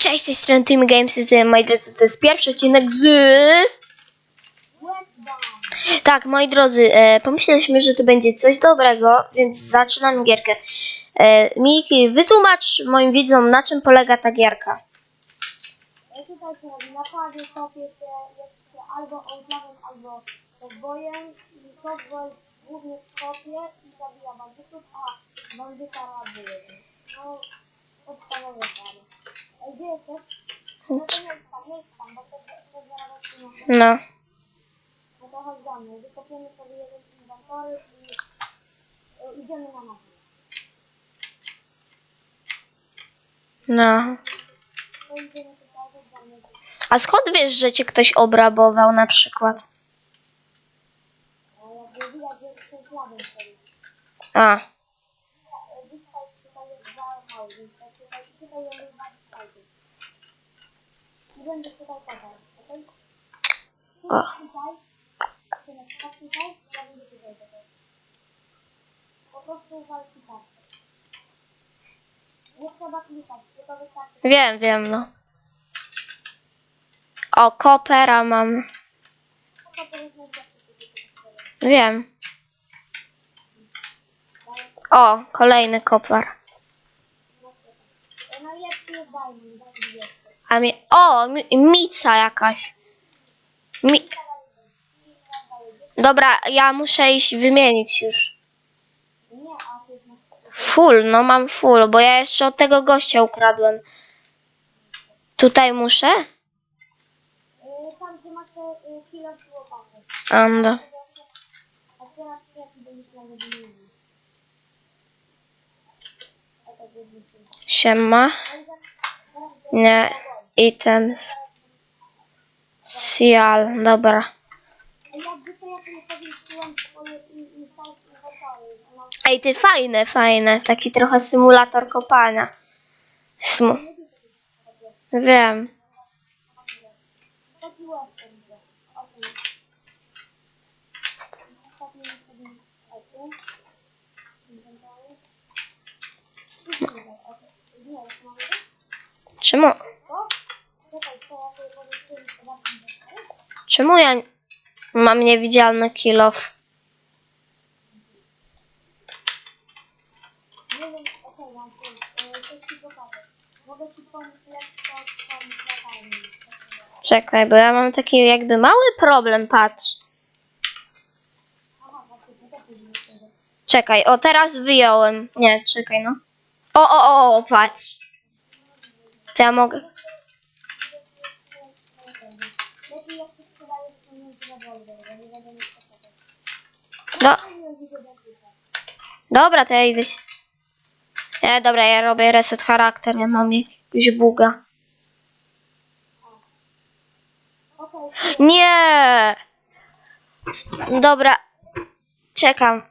Cześć, z tej strony Team Games, jestem moi drodzy, to jest pierwszy odcinek z... Tak, moi drodzy, e, pomyśleliśmy, że to będzie coś dobrego, więc zaczynam gierkę. E, Miki, wytłumacz moim widzom, na czym polega ta gierka. Ja tutaj się robi napady, kopie się, jest się albo outlawem, albo cowboyem i cowboy głównie kopie i zabija bandytów, a bandyta rabuje. No, podstawowe pary. No. No. A skąd wiesz, że cię ktoś obrabował na przykład? A O. Nie wystarczy. Wiem, wiem, no. O, kopera mam. Wiem. O, kolejny tak jest. A mi... O, mi... mica jakaś. Mi... Dobra, ja muszę iść wymienić już. Full, no mam full, bo ja jeszcze od tego gościa ukradłem. Tutaj muszę? Tam, gdzie. Siema. Nie. Items. Sial, dobra. Ej, ty fajne, fajne. Taki trochę symulator kopania. Smu. Wiem. Taki ci pomóc lekko pomóc latarni. Czekaj, bo ja mam taki jakby mały problem, patrz. Czekaj, o teraz wyjąłem. Nie, czekaj no. O, o, o, o patrz. To ja mogę. Lepiej jak się sprzedaje pieniądze na wolę, bo nie będę mieć potrzeby. Do, dobra, to ja idę. Nie, dobra, ja robię reset charakter, ja mam jakiegoś buga. Nie! Dobra, czekam.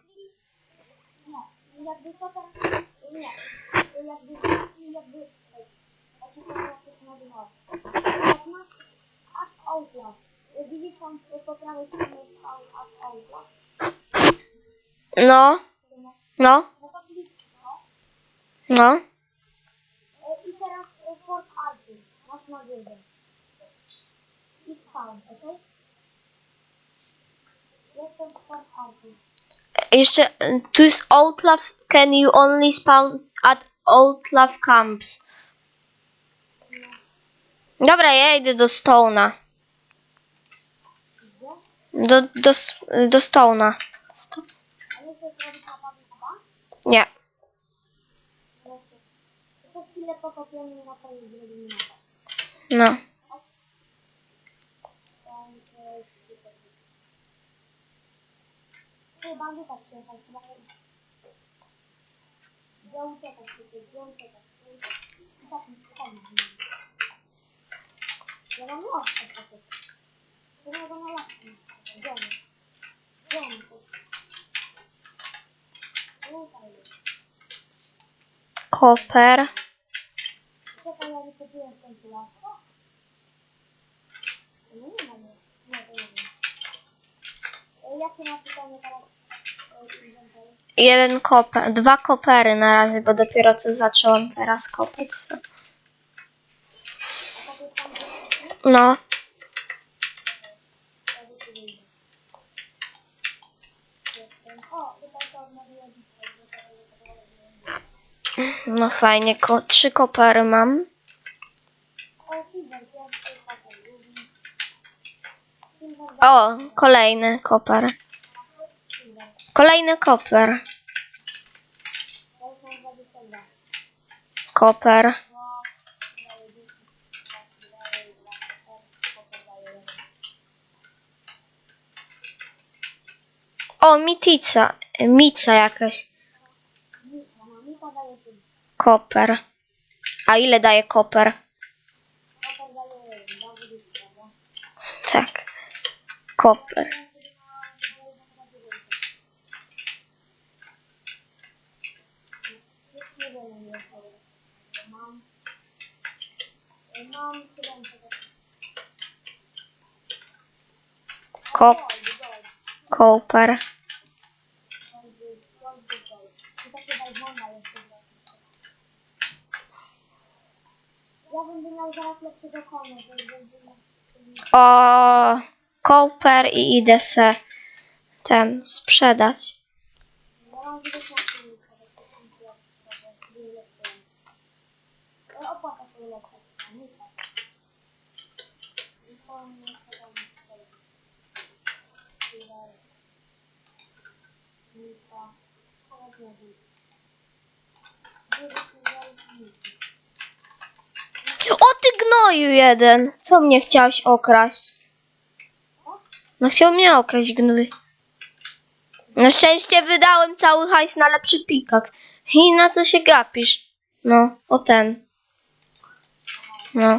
Widzisz tam po prawej stronie jest Ash Outlast. No, no, No I? Jestem. Jeszcze, tu jest Outlaw, can you only spawn at Outlaw Camps. Dobra, ja idę do Stone'a. Do, do, do Stone'a. Sto- nie. No. Tak, i tak. Ja mam Koper. Jeden koper. Dwa kopery na razie, bo dopiero co zacząłem teraz kopać. No, Wtedy tu wyjdę. Jestem. O, tutaj to odnowiłem dzisiaj, bo to jest no fajnie. Ko trzy kopery mam. O, kolejny koper. Kolejny koper. Ja już mam 22. Koper. Daję 10, daję 2, potem daję 1. O, mitica. Mica jakaś. Mika, no, Mika daje 5. Koper. A ile daje koper? Potem daje 1, bardzo dużo, prawda? Tak. Koper. Nie wiem, nie Mam. Mam 700. Kop koper. Ja będę miał zaraz lepszego konia, to będzie miał... O, koper i idę se ten sprzedać. Mam 19 minut, to lepsze. Opłata się. Nie tak. I to nie chcę tam. Dużo miki. O ty gnoju jeden! Co mnie chciałeś okraść? No chciał mnie okraść gnój. Na szczęście wydałem cały hajs na lepszy pikak. I na co się gapisz? No, o ten. No.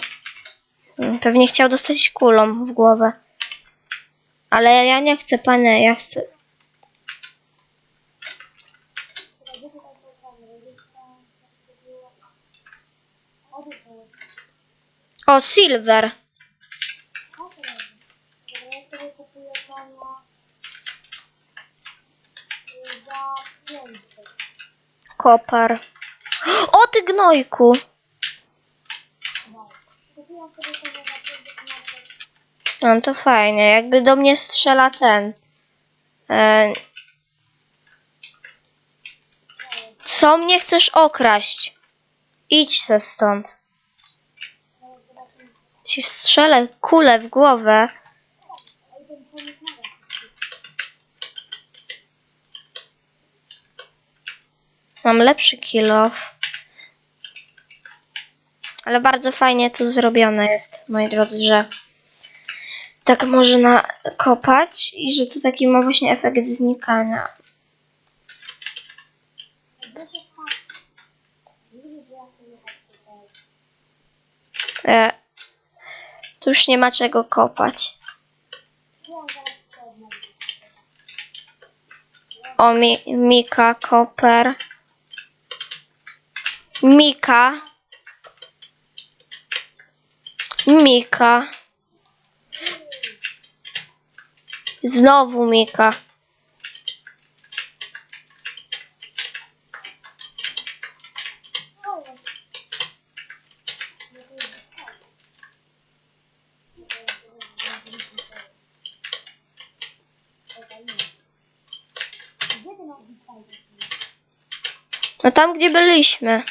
Pewnie chciał dostać kulą w głowę. Ale ja nie chcę, panie, ja chcę. Gdzie tutaj są kamery? Gdzieś tam, jak to było? O, tutaj. O, silver. O, to leży. Dobra, ja sobie kupuję konia y, za 500. Kopar. O ty gnojku. Dobra. Kupiłam sobie konia za 500 metrów. No to fajnie. Jakby do mnie strzela ten. E, co mnie chcesz okraść? Idź se stąd. Ci strzelę kulę w głowę. Mam lepszy kill off. Ale bardzo fajnie tu zrobione jest, moi drodzy, że tak można kopać i że to taki ma właśnie efekt znikania. Gdzie się pcha? Widzisz, że ja chcę jechać tutaj. E, już nie ma czego kopać. O, mi, Mika, Koper. Mika. Mika. Znowu Mika. O, jest. Nie, tu jest. O. Nie, to jest- to jest- to jest- Czekaj, nie. Gdzie ty masz dispajkę? No tam, gdzie byliśmy.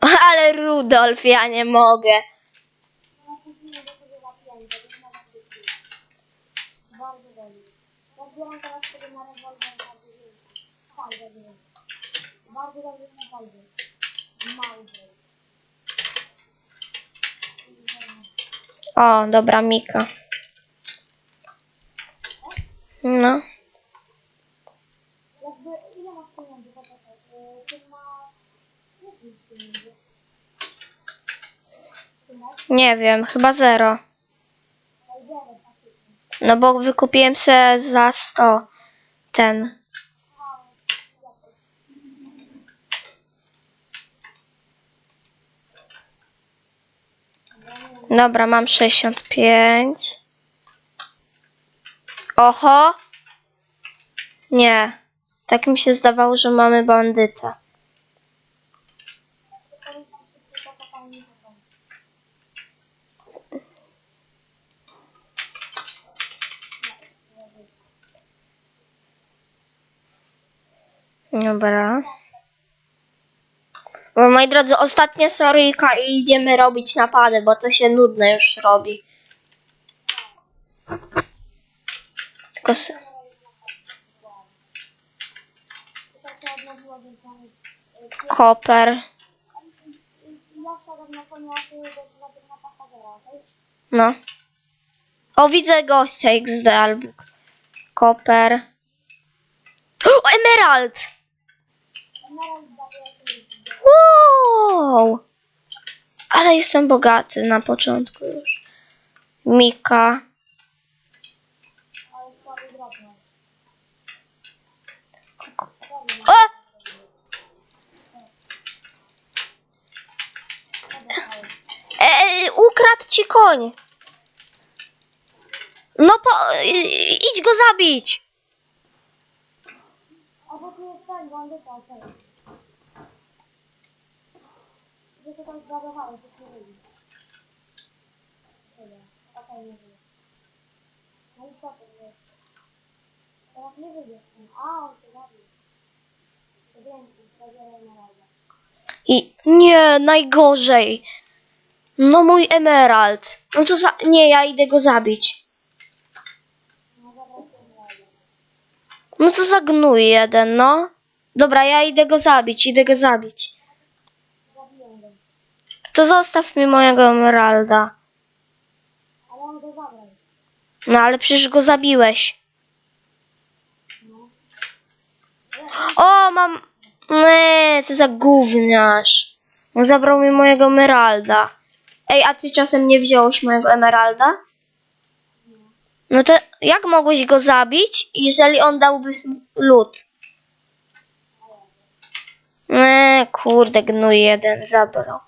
O. Ale Rudolf, ja nie mogę. Ja kupiłem do sobie za pięć, żeby na nakryć. Bardzo dobrze. Ja zbieram teraz sobie na rewolwer bardzo wielki. Fajnie, wiem. Bardzo dobrze na fajnie. Małże. O, dobra, Mika. No. Jakby, ile masz pieniędzy? Poczekaj. Yy, Ty masz... Nie wiem, chyba zero. No bo wykupiłem se za 100 ten. Dobra, mam 65. Oho. Nie. Tak mi się zdawało, że mamy bandyta. Dobra. Bo moi drodzy, ostatnia seryjka i idziemy robić napady, bo to się nudne już robi. Tylko s- To się odnowiło, więc mamy... y, koper. No. O, widzę gościa XD albo koper. O, emerald! Wow! Ale jestem bogaty na początku już. Mika. O! E, ukradł ci koń. No po, e, idź go zabić. To tam nie. Dobra, nie wiem. No i co to jest? Teraz nie wyjdziesz tam. A, on się na razie. I nie, najgorzej. No mój emerald. No to za, nie, ja idę go zabić. No zabrać się na razie. No co za gnój jeden, no. Dobra, ja idę go zabić, idę go zabić. To zostaw mi mojego emeralda. No ale przecież go zabiłeś. No. O, mam... Nie, co za gówniarz. On zabrał mi mojego emeralda. Ej, a ty czasem nie wziąłeś mojego emeralda? No to jak mogłeś go zabić, jeżeli on dałby lód? Nie, kurde, gnój jeden zabrał.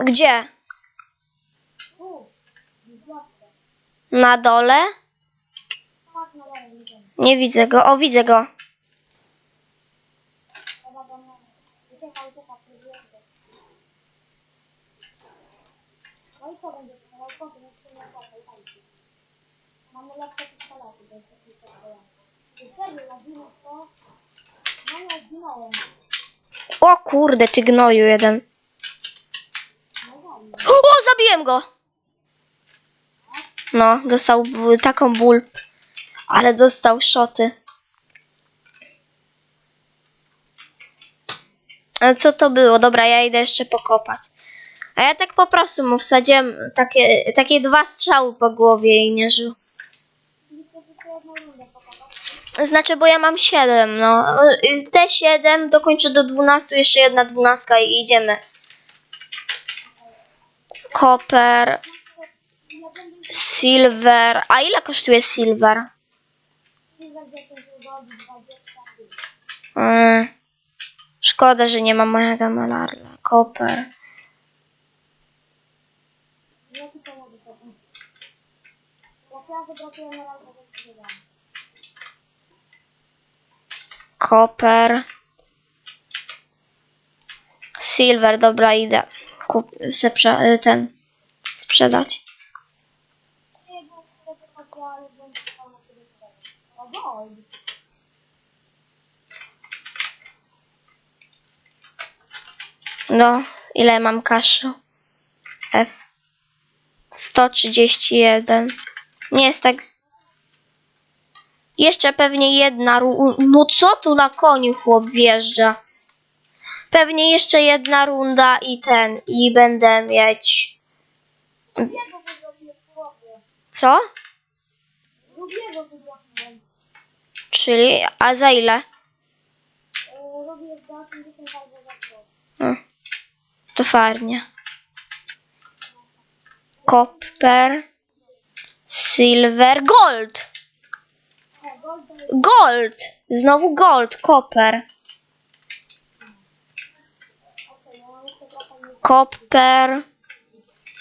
Gdzie? Na dole? Nie widzę go. O, widzę go. Chyba go nie... Uciekaj, uciekaj, nie wiosce. No i co będzie? No i potem jeszcze nie opłacaj, fajnie. Mamy lepsze pistolety, bo jest taki pistolety. I serio, na zimę to... No nie, zginąłem. O kurde, ty gnoju jeden. O, zabiłem go! No, dostał taką ból, ale dostał szoty. Ale co to było? Dobra, ja idę jeszcze pokopać. A ja tak po prostu mu wsadziłem takie, takie dwa strzały po głowie i nie żył. I to tylko jedną rundę pokazać. Znaczy, bo ja mam 7, no. Te 7 dokończę do 12, jeszcze jedna dwunastka i idziemy. Będę silver. A ile kosztuje silver? silver 10 godzin, 20 chwil. Mm, szkoda, że nie ma mojego malarla. Koper. Ja ci pomogę potem. Jak to. Koper. Silver, dobra, idę. Kup, se prze, ten sprzedać. No, ile mam kaszy? F. 131. Nie jest tak. Jeszcze pewnie jedna ru... No co tu na koniu chłop wjeżdża? Pewnie jeszcze jedna runda i ten. I będę mieć... Co? Czyli... A za ile? Robię za 80 albo za 100. No. To fajnie. Copper. Silver. Gold! Gold! Znowu gold. Nie... Copper.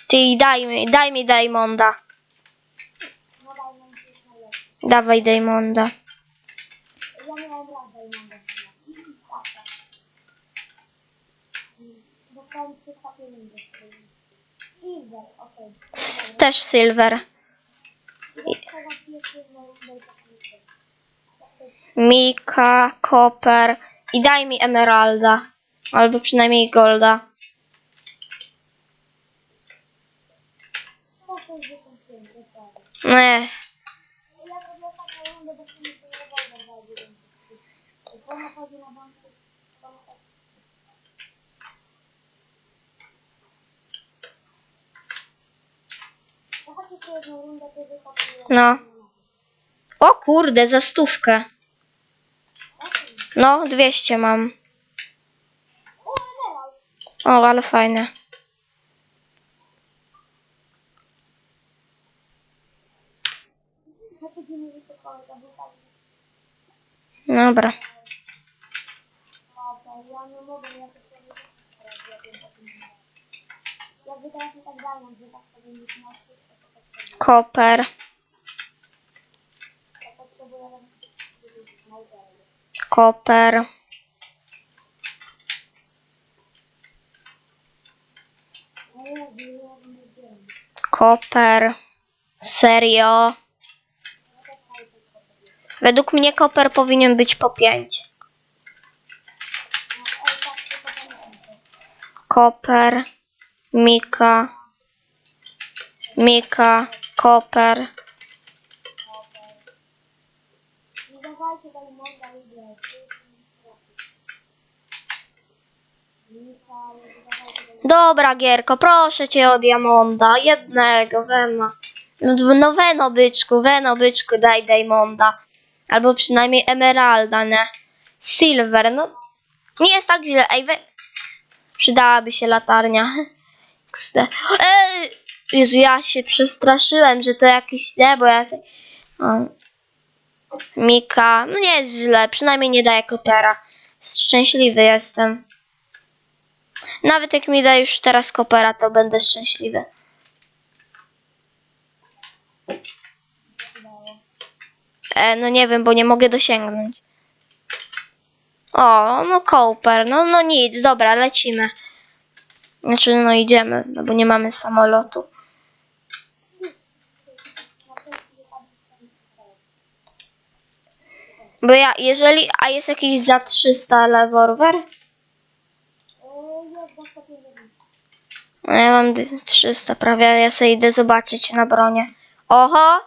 Ty daj mi, daj mi Diamonda. Dawaj Diamonda. Ja miałem radę i mam dobrze. Dostałem 300 pieniędzy. Silver, okej. S- też Silver. i Mika, Koper i daj mi Emeralda. Albo przynajmniej Golda. 165, dokładnie. Nie. No. O kurde, za stówkę. No, 200 mam. O, ale fajne. Dobra. Koper. Koper. Koper. Serio. Według mnie koper powinien być po 5. No, ej, tak, tylko pamiętam. Koper. Mika. Mika. Koper. Nie dawajcie tej morda ludzie. Mika, nie dawajcie tej Dobra, Gierko, proszę cię o Diamonda. Jednego, Wena. No Weno, byczku, Weno, byczku, daj Diamonda. Albo przynajmniej Emeralda, nie? Silver, no. Nie jest tak źle. Ej, we... Przydałaby się latarnia. Ej! Jezu, ja się przestraszyłem, że to jakiś, nie, bo ja... tak-. Mika, no nie jest źle, przynajmniej nie daje kopera. Szczęśliwy jestem. Nawet jak mi da już teraz kopera, to będę szczęśliwy. E, no nie wiem, bo nie mogę dosięgnąć. O, no koper, no, no nic, dobra, lecimy. Znaczy, no idziemy, no bo nie mamy samolotu. Bo ja, jeżeli, a jest jakiś za 300 rewolwer? Yy, jest za 150. No ja mam dy- 300 prawie, ja sobie idę zobaczyć na bronie. Oho!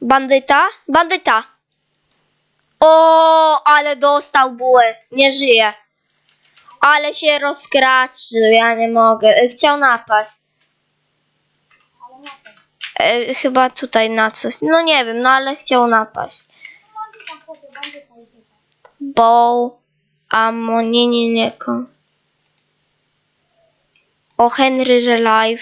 Bandyta? Bandyta! O, ale dostał bułę. Nie żyje. Ale się rozkraczył, ja nie mogę. E, Chciał napaść. E, chyba tutaj na coś. No nie wiem, no ale chciał napaść. Bow, ammo, nie, nie, nie. O, Henry rewolwer.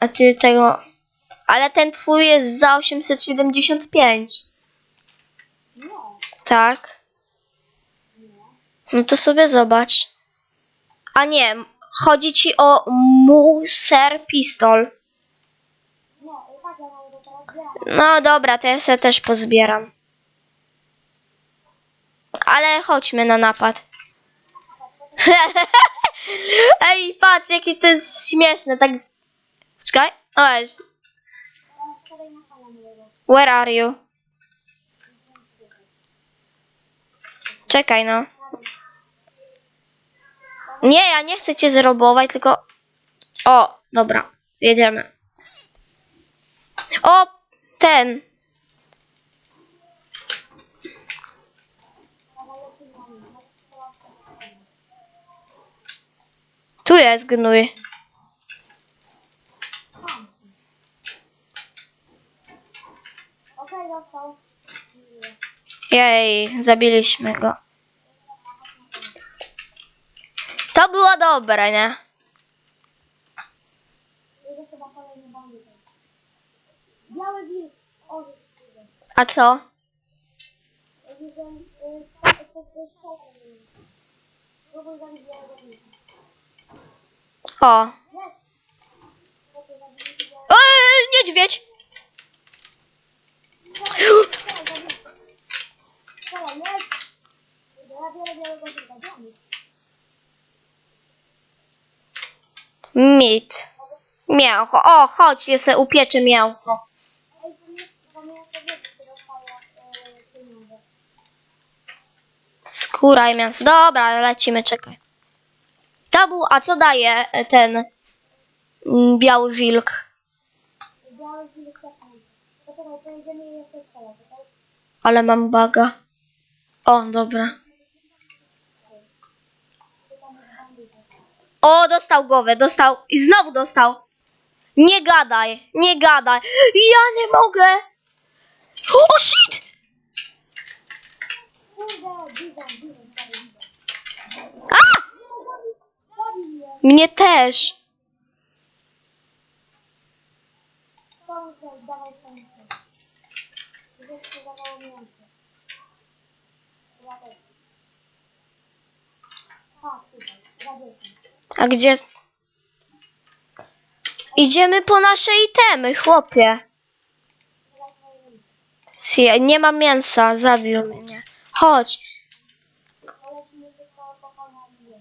A ty tego. Ale ten twój jest za 875. Nie, Tak? No to sobie zobacz. A nie, chodzi ci o Muser Pistol. No dobra, to ja sobie też pozbieram. Ale chodźmy na napad. Ej, patrz, jakie to jest śmieszne, tak... Czekaj, o, mojego. Where are you? Czekaj, no. Nie, ja nie chcę cię zerobować, tylko... O, dobra, jedziemy. O, ten. Tu jest gnój. Jej, zabiliśmy go. To było dobre, nie? A co? Widzę, y, to to jest O. Ej, niedźwiedź! Mit. Mięcho. O, chodź, ja sobie upieczę mięcho. Ej, to nie, to nie jest to wiecie, co dostaje e, pieniądze. Skóra i mięso. Dobra, lecimy, czekaj. To był, a co daje e, ten mm, biały wilk? Biały wilk. Poczekaj, jeszcze strzelać, okej? Ale mam baga. O, dobra. O, dostał głowę, dostał. I znowu dostał. Nie gadaj, nie gadaj. Ja nie mogę. O, shit! A! Zabił mnie. Mnie też. Sąsiad, dawaj sąsiad. Gdzieś się zawało mięso. Ja też. A, gdzie? Idziemy po nasze itemy, chłopie. Nie ma mięsa, zabił mnie. Chodź. Polecimy tylko kochana mnie.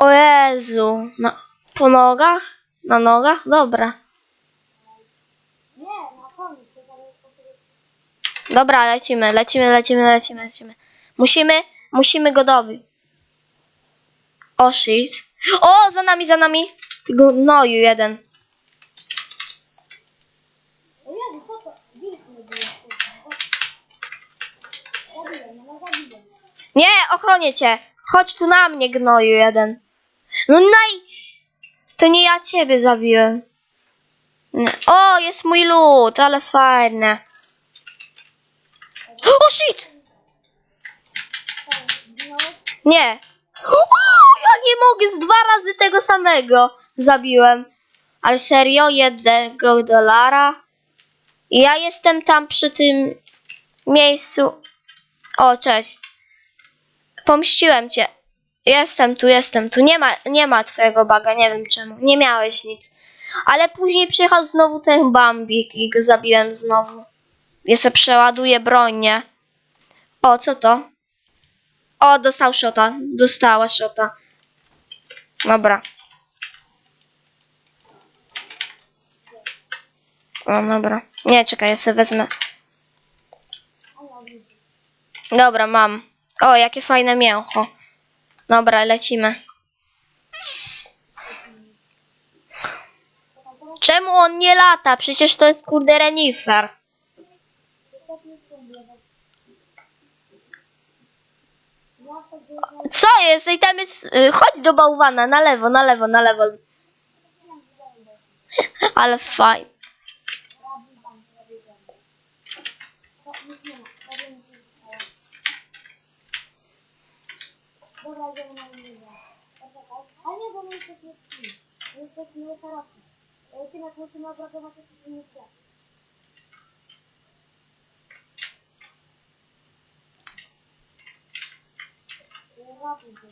O Jezu. Na, po nogach? Na nogach? Dobra. Dobra, lecimy, lecimy, lecimy, lecimy, lecimy. Musimy, musimy go dobić. O shit. O, za nami, za nami. Tego gnoju jeden. No no. Nie, ochronię cię. Chodź tu na mnie, gnoju jeden. No naj... To nie ja ciebie zabiłem. O, jest mój lód, ale fajne. O shit! Nie. O, ja nie mogę, z dwa razy tego samego zabiłem. Ale serio, jednego dolara. Ja jestem tam przy tym miejscu. O, cześć. Pomściłem cię. Jestem tu, jestem tu. Nie ma, nie ma twojego baga, nie wiem czemu. Nie miałeś nic. Ale później przyjechał znowu ten Bambik i go zabiłem znowu. Ja se przeładuję broń, nie? O, co to? O, dostał szota. Dostała szota. Dobra. O, dobra. Nie, czekaj, ja sobie wezmę. Dobra, mam. O, jakie fajne mięcho. Dobra, lecimy. Czemu on nie lata? Przecież to jest kurde renifer. Co jest? I tam jest... y, Chodź do bałwana, na lewo, na lewo, na lewo. Ale fajnie. Rabi bank, rabi bank. To nic nie ma, rabi nic nie ma. Poczekaj. Ale nie, bo my jesteśmy w tym. My jesteśmy musimy.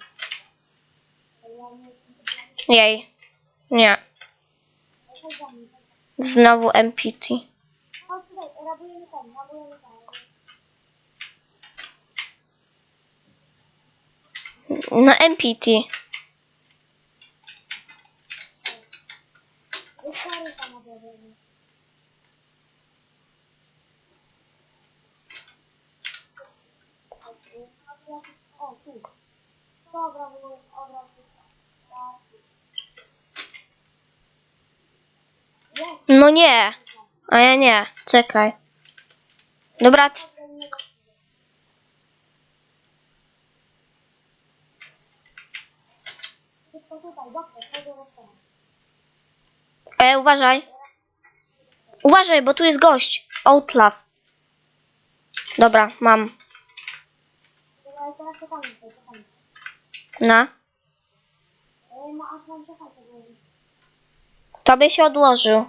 Jej. Nie. Znowu MPT. No MPT. No nie. A ja nie. Czekaj. Dobra, t- to nie Tylko tutaj, doktor, chodź do restaurant. E, uważaj. Uważaj, bo tu jest gość. Outlaw. Dobra, mam. Na. Tego. Tobie się odłożył.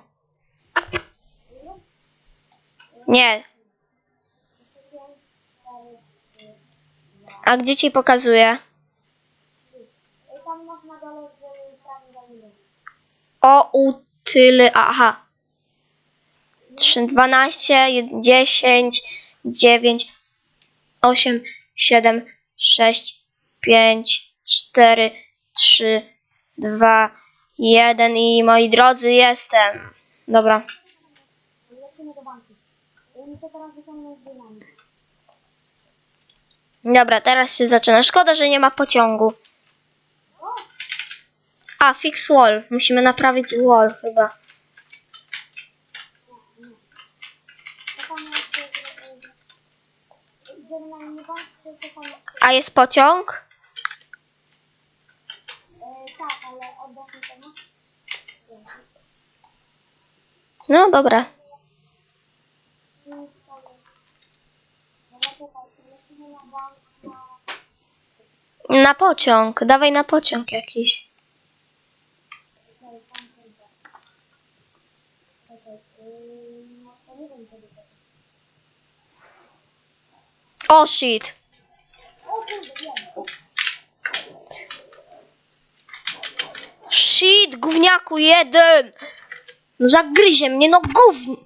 Nie. A gdzie ci pokazuje? O, u, tyle, aha. 3, 12, 10, 9, 8, 7, 6, 5, 4, 3, 2, Jeden i moi drodzy, jestem. Dobra. Dobra, teraz się zaczyna. Szkoda, że nie ma pociągu. A, fix wall. Musimy naprawić wall chyba. A jest pociąg? Tak, ale? No dobra. Na pociąg. Dawaj na pociąg jakiś. Czekaj, tam przejdę. Czekaj, yy, no to nie wiem, co by to O shit. Shit, gówniaku jeden. No zagryzie mnie, no gówni.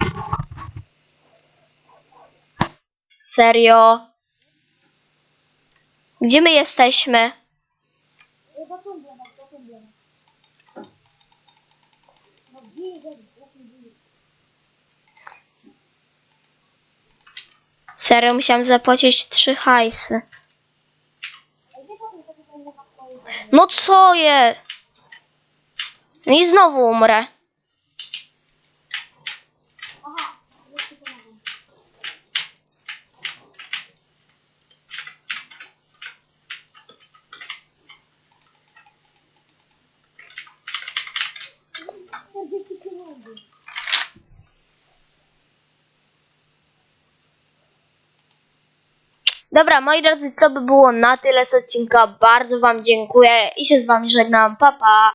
Serio? Gdzie my jesteśmy? Yy, do tumblera, do tumblera. No widzę, jak mi widzę. Serio, musiałam zapłacić trzy hajsy. No co je? No i znowu umrę. Dobra, moi drodzy, to by było na tyle z odcinka. Bardzo Wam dziękuję i się z Wami żegnam. Pa, pa.